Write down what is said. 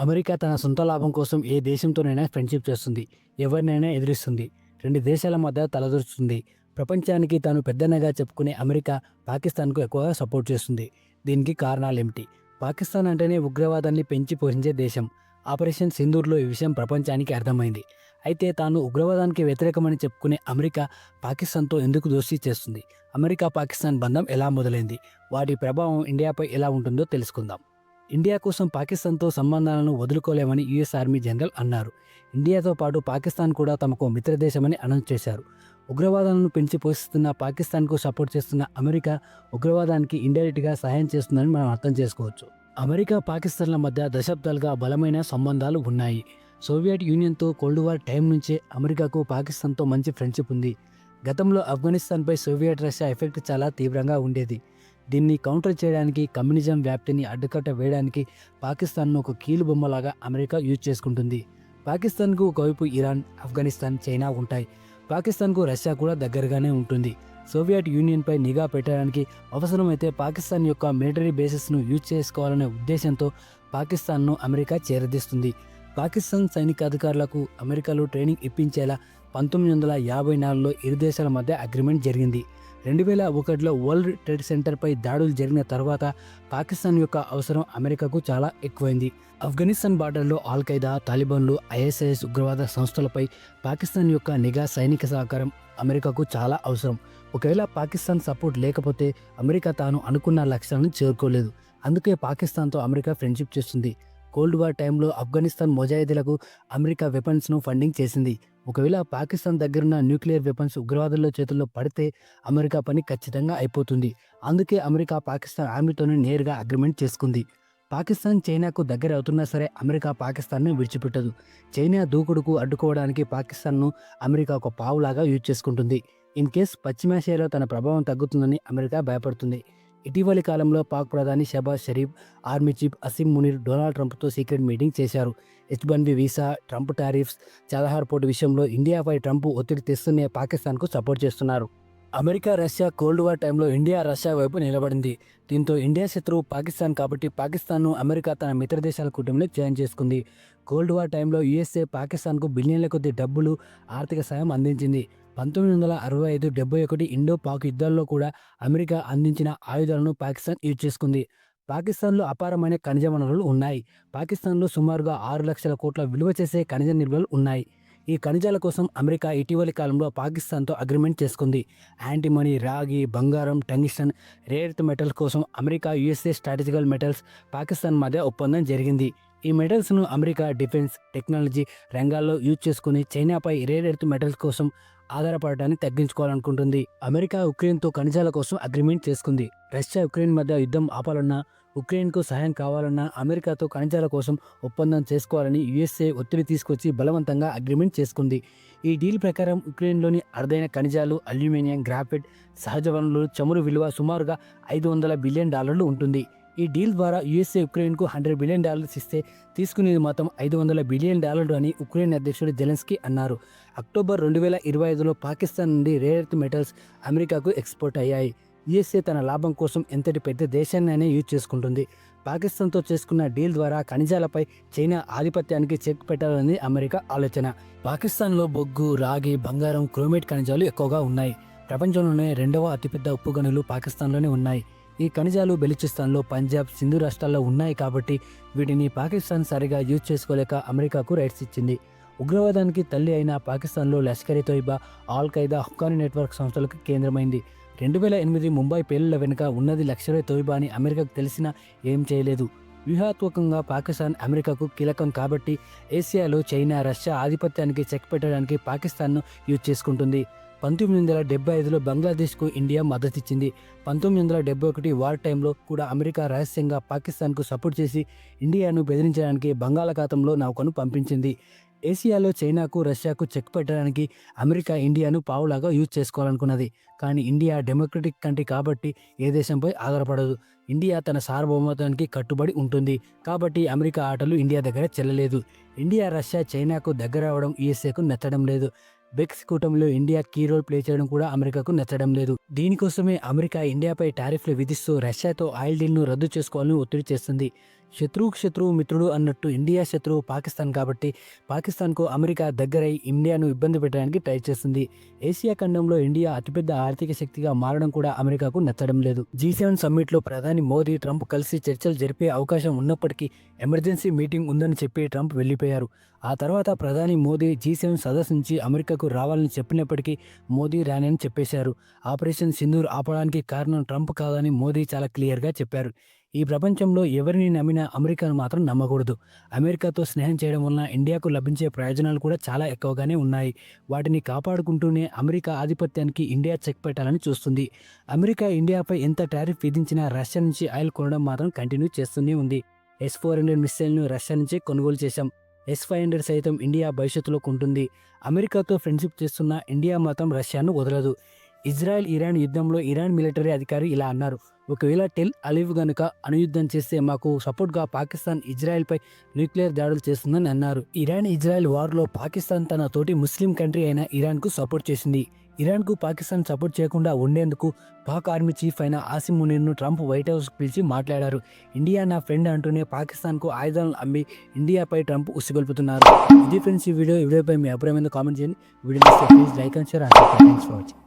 America తన సొంత లాభం కోసం ఏ దేశంతోనైనా ఫ్రెండ్షిప్ చేస్తుంది ఎవరినైనా ఎదిరిస్తుంది. రెండు దేశాల మధ్య తలదూరుస్తుంది ప్రపంచానికి తాను పెద్దనగా చెప్పుకునే అమెరికా పాకిస్తాన్కు ఎక్కువగా సపోర్ట్ చేస్తుంది. దీనికి కారణాలు ఏమిటి? పాకిస్తాన్ అంటేనే ఉగ్రవాదాన్ని పెంచి పోషించే దేశం. ఆపరేషన్ సింధూర్లో ఈ విషయం ప్రపంచానికి అర్థమైంది. అయితే తాను ఉగ్రవాదానికి వ్యతిరేకమని చెప్పుకునే అమెరికా పాకిస్తాన్తో ఎందుకు దోషి చేస్తుంది? అమెరికా పాకిస్తాన్ బంధం ఎలా మొదలైంది? వాటి ప్రభావం ఇండియాపై ఎలా ఉంటుందో తెలుసుకుందాం. ఇండియా కోసం పాకిస్తాన్తో సంబంధాలను వదులుకోలేమని యుఎస్ ఆర్మీ జనరల్ అన్నారు. ఇండియాతో పాటు పాకిస్తాన్ కూడా తమకు మిత్రదేశమని అనౌన్స్ చేశారు. ఉగ్రవాదాలను పెంచి పోషిస్తున్న పాకిస్తాన్కు సపోర్ట్ చేస్తున్న అమెరికా ఉగ్రవాదానికి ఇండైరెక్ట్గా సహాయం చేస్తుందని మనం అర్థం చేసుకోవచ్చు. అమెరికా పాకిస్తాన్ల మధ్య దశాబ్దాలుగా బలమైన సంబంధాలు ఉన్నాయి. సోవియట్ యూనియన్తో కోల్డ్ వార్ టైం నుంచే అమెరికాకు పాకిస్తాన్తో మంచి ఫ్రెండ్షిప్ ఉంది. గతంలో ఆఫ్ఘనిస్తాన్పై సోవియట్ రష్యా ఎఫెక్ట్ చాలా తీవ్రంగా ఉండేది. దీన్ని కౌంటర్ చేయడానికి కమ్యూనిజం వ్యాప్తిని అడ్డుకట్ట వేయడానికి పాకిస్తాన్ను ఒక కీలు బొమ్మలాగా అమెరికా యూజ్ చేసుకుంటుంది. పాకిస్తాన్కు ఒకవైపు ఇరాన్ ఆఫ్ఘనిస్తాన్ చైనా ఉంటాయి. పాకిస్తాన్కు రష్యా కూడా దగ్గరగానే ఉంటుంది. సోవియట్ యూనియన్పై నిఘా పెట్టడానికి అవసరమైతే పాకిస్తాన్ యొక్క మిలిటరీ బేసెస్ను యూజ్ చేసుకోవాలనే ఉద్దేశంతో పాకిస్తాన్ను అమెరికా చేరదీస్తుంది. పాకిస్తాన్ సైనిక అధికారులకు అమెరికాలో ట్రైనింగ్ ఇప్పించేలా పంతొమ్మిది వందల యాభై నాలుగులో ఇరు దేశాల మధ్య అగ్రిమెంట్ జరిగింది. రెండు వేల ఒకటిలో వరల్డ్ ట్రేడ్ సెంటర్పై దాడులు జరిగిన తర్వాత పాకిస్తాన్ యొక్క అవసరం అమెరికాకు చాలా ఎక్కువైంది. ఆఫ్ఘనిస్తాన్ బార్డర్లో ఆల్ ఖైదా తాలిబాన్లు ఐఎస్ఐఎస్ ఉగ్రవాద సంస్థలపై పాకిస్తాన్ యొక్క నిఘా సైనిక సహకారం అమెరికాకు చాలా అవసరం. ఒకవేళ పాకిస్తాన్ సపోర్ట్ లేకపోతే అమెరికా తాను అనుకున్న లక్ష్యాలను చేరుకోలేదు. అందుకే పాకిస్తాన్తో అమెరికా ఫ్రెండ్షిప్ చేస్తుంది. కోల్డ్ వార్ టైంలో ఆఫ్ఘనిస్తాన్ మొజాయిదీలకు అమెరికా వెపన్స్ను ఫండింగ్ చేసింది. ఒకవేళ పాకిస్తాన్ దగ్గరున్న న్యూక్లియర్ వెపన్స్ ఉగ్రవాదుల చేతుల్లో పడితే అమెరికా పని ఖచ్చితంగా అయిపోతుంది. అందుకే అమెరికా పాకిస్తాన్ ఆర్మీతోనే నేరుగా అగ్రిమెంట్ చేసుకుంది. పాకిస్తాన్ చైనాకు దగ్గర అవుతున్నా సరే అమెరికా పాకిస్తాన్ను విడిచిపెట్టదు. చైనా దూకుడుకు అడ్డుకోవడానికి పాకిస్తాన్ను అమెరికా ఒక పావులాగా యూజ్ చేసుకుంటుంది. ఇన్ కేస్ పశ్చిమాసియాలో తన ప్రభావం తగ్గుతుందని అమెరికా భయపడుతుంది. ఇటీవలి కాలంలో పాక్ ప్రధాని Shahbaz Sharif army chief Asim Munir Donald ట్రంప్తో secret meeting చేశారు. H one B visa Trump tariffs Chabahar port విషయంలో ఇండియాపై ట్రంప్ ఒత్తిడి తెస్తూనే పాకిస్తాన్కు సపోర్ట్ చేస్తున్నారు. అమెరికా రష్యా కోల్డ్ వార్ టైంలో ఇండియా రష్యా వైపు నిలబడింది. దీంతో ఇండియా శత్రువు పాకిస్తాన్ కాబట్టి పాకిస్తాన్ను అమెరికా తన మిత్రదేశాల కుటుంబంలో జాయిన్ చేసుకుంది. కోల్డ్ వార్ టైంలో యుఎస్ఏ పాకిస్తాన్కు బిలియన్ల కొద్ది డబ్బులు ఆర్థిక సాయం అందించింది. పంతొమ్మిది వందల అరవై ఐదు డెబ్బై ఒకటి ఇండో పాక్ యుద్ధాల్లో కూడా అమెరికా అందించిన ఆయుధాలను పాకిస్తాన్ యూజ్ చేసుకుంది. పాకిస్తాన్లో అపారమైన ఖనిజ వనరులు ఉన్నాయి. పాకిస్తాన్లో సుమారుగా ఆరు లక్షల కోట్ల విలువ చేసే ఖనిజ నిల్వలు ఉన్నాయి. ఈ ఖనిజాల కోసం అమెరికా ఇటీవలి కాలంలో పాకిస్తాన్తో అగ్రిమెంట్ చేసుకుంది. యాంటీమనీ రాగి బంగారం టంగిస్టన్ రేర్త్ మెటల్స్ కోసం America USA strategical metals Pakistan మధ్య ఒప్పందం జరిగింది. ఈ మెటల్స్ను అమెరికా డిఫెన్స్ టెక్నాలజీ రంగాల్లో యూజ్ చేసుకుని చైనాపై రేర్ ఎర్త్ మెటల్స్ కోసం ఆధారపడటాన్ని తగ్గించుకోవాలనుకుంటుంది. అమెరికా ఉక్రెయిన్తో ఖనిజాల కోసం అగ్రిమెంట్ చేసుకుంది. రష్యా ఉక్రెయిన్ మధ్య యుద్ధం ఆపాలన్నా ఉక్రెయిన్కు సహాయం కావాలన్నా అమెరికాతో ఖనిజాల కోసం ఒప్పందం చేసుకోవాలని యుఎస్ఏ ఒత్తిడి తీసుకొచ్చి బలవంతంగా అగ్రిమెంట్ చేసుకుంది. ఈ డీల్ ప్రకారం ఉక్రెయిన్లోని అరుదైన ఖనిజాలు అల్యూమినియం గ్రాఫైట్ సహజ వనరులు చమురు విలువ సుమారుగా ఐదు వందల బిలియన్ డాలర్లు ఉంటుంది. ఈ డీల్ ద్వారా యుఎస్ఏ ఉక్రెయిన్కు హండ్రెడ్ బిలియన్ డాలర్స్ ఇస్తే తీసుకునేది మాత్రం ఐదు వందల బిలియన్ డాలర్లు అని ఉక్రెయిన్ అధ్యక్షుడు జెలెన్స్కీ అన్నారు. అక్టోబర్ రెండు వేల ఇరవై ఐదులో పాకిస్తాన్ నుండి రేర్ ఎర్త్ మెటల్స్ అమెరికాకు ఎక్స్పోర్ట్ అయ్యాయి. యుఎస్ఏ తన లాభం కోసం ఎంతటి పెద్ద దేశాన్నైనా యూజ్ చేసుకుంటుంది. పాకిస్తాన్తో చేసుకున్న డీల్ ద్వారా ఖనిజాలపై చైనా ఆధిపత్యానికి చెక్ పెట్టాలని అమెరికా ఆలోచన. పాకిస్తాన్లో బొగ్గు రాగి బంగారం క్రోమేట్ ఖనిజాలు ఎక్కువగా ఉన్నాయి. ప్రపంచంలోనే రెండవ అతిపెద్ద ఉప్పు గనులు పాకిస్తాన్లోనే ఉన్నాయి. ఈ ఖనిజాలు బెలిచిస్తాన్లో పంజాబ్ సింధు రాష్ట్రాల్లో ఉన్నాయి కాబట్టి వీటిని పాకిస్తాన్ సరిగా యూజ్ చేసుకోలేక అమెరికాకు రైట్స్ ఇచ్చింది. ఉగ్రవాదానికి తల్లి అయిన పాకిస్తాన్లో Lashkar Taiba Al Qaeda Haqqani network సంస్థలకు కేంద్రమైంది. రెండు వేల ఎనిమిది ముంబై పేలుల వెనుక ఉన్నది లష్కర్ తోయిబా అని అమెరికాకు తెలిసినా ఏం చేయలేదు. వ్యూహాత్మకంగా పాకిస్తాన్ అమెరికాకు కీలకం కాబట్టి ఏసియాలో చైనా రష్యా ఆధిపత్యానికి చెక్ పెట్టడానికి పాకిస్తాన్ను యూజ్ చేసుకుంటుంది. పంతొమ్మిది వందల డెబ్బై ఐదులో బంగ్లాదేశ్కు ఇండియా మద్దతిచ్చింది. పంతొమ్మిది వందల డెబ్బై ఒకటి వార్ టైంలో కూడా అమెరికా రహస్యంగా పాకిస్తాన్కు సపోర్ట్ చేసి ఇండియాను బెదిరించడానికి బంగాళాఖాతంలో నౌకను పంపించింది. ఏసియాలో చైనాకు రష్యాకు చెక్ పెట్టడానికి అమెరికా ఇండియాను పావులాగా యూజ్ చేసుకోవాలనుకున్నది. కానీ ఇండియా డెమోక్రటిక్ కంట్రీ కాబట్టి ఏ దేశంపై ఆధారపడదు. ఇండియా తన సార్వభౌమత్వానికి కట్టుబడి ఉంటుంది. కాబట్టి అమెరికా ఆటలు ఇండియా దగ్గర చెల్లలేదు. ఇండియా రష్యా చైనాకు దగ్గర అవడం యుఎస్ఏకు నచ్చడం లేదు. బ్రిక్స్ కూటమిలో ఇండియా కీ రోల్ ప్లే చేయడం కూడా అమెరికాకు నచ్చడం లేదు. దీనికోసమే అమెరికా ఇండియాపై టారిఫ్లు విధిస్తూ రష్యాతో ఆయిల్ డీల్ను రద్దు చేసుకోవాలని ఒత్తిడి చేస్తుంది. శత్రువుకు శత్రువు మిత్రుడు అన్నట్టు ఇండియా శత్రువు పాకిస్తాన్ కాబట్టి పాకిస్తాన్కు అమెరికా దగ్గరై ఇండియాను ఇబ్బంది పెట్టడానికి ట్రై చేస్తుంది. ఏషియా ఖండంలో ఇండియా అతిపెద్ద ఆర్థిక శక్తిగా మారడం కూడా అమెరికాకు నచ్చడం లేదు. జీ సెవెన్ సమ్మిట్లో ప్రధాని మోదీ ట్రంప్ కలిసి చర్చలు జరిపే అవకాశం ఉన్నప్పటికీ ఎమర్జెన్సీ మీటింగ్ ఉందని చెప్పి ట్రంప్ వెళ్ళిపోయారు. ఆ తర్వాత ప్రధాని మోదీ జీ సెవెన్ సదస్సు నుంచి అమెరికాకు రావాలని చెప్పినప్పటికీ మోదీ రానని చెప్పేశారు. ఆపరేషన్ సింధూర్ ఆపడానికి కారణం ట్రంప్ కాదని మోదీ చాలా క్లియర్గా చెప్పారు. ఈ ప్రపంచంలో ఎవరిని నమ్మినా అమెరికాను మాత్రం నమ్మకూడదు. అమెరికాతో స్నేహం చేయడం వలన ఇండియాకు లభించే ప్రయోజనాలు కూడా చాలా ఎక్కువగానే ఉన్నాయి. వాటిని కాపాడుకుంటూనే అమెరికా ఆధిపత్యానికి ఇండియా చెక్ పెట్టాలని చూస్తుంది. అమెరికా ఇండియాపై ఎంత టారిఫ్ విధించినా రష్యా నుంచి ఆయిల్ కొనడం మాత్రం కంటిన్యూ చేస్తూనే ఉంది. ఎస్ ఫోర్ హండ్రెడ్ మిస్సైల్ను రష్యా నుంచి కొనుగోలు చేశాం. ఎస్ ఫైవ్ హండ్రెడ్ సైతం ఇండియా భవిష్యత్తులో కొంటుంది అమెరికాతో ఫ్రెండ్షిప్ చేస్తున్న ఇండియా మాత్రం రష్యాను వదలదు. ఇజ్రాయెల్ ఇరాన్ యుద్ధంలో ఇరాన్ మిలిటరీ అధికారి ఇలా అన్నారు ఒకవేళ టెల్ అలీవ్ గనుక అణుయుద్ధం చేస్తే మాకు సపోర్ట్గా పాకిస్తాన్ ఇజ్రాయెల్పై న్యూక్లియర్ దాడులు చేస్తుందని అన్నారు. ఇరాన్ ఇజ్రాయెల్ వార్లో పాకిస్తాన్ తన తోటి ముస్లిం కంట్రీ అయిన ఇరాన్కు సపోర్ట్ చేసింది. ఇరాన్కు పాకిస్తాన్ సపోర్ట్ చేయకుండా ఉండేందుకు పాక్ ఆర్మీ చీఫ్ అయిన ఆసిమ్ మునీర్ను ట్రంప్ వైట్ హౌస్ పిలిచి మాట్లాడారు. ఇండియా నా ఫ్రెండ్ అంటూనే పాకిస్తాన్కు ఆయుధాలను అమ్మి ఇండియాపై ట్రంప్ ఉసిగొల్పుతున్నారు. ఇది ఫ్రెండ్స్ ఈ వీడియో. ఈ వీడియోపై మీ అభిప్రాయం కామెంట్ చేయండి. Video please like and share. And thanks for watching.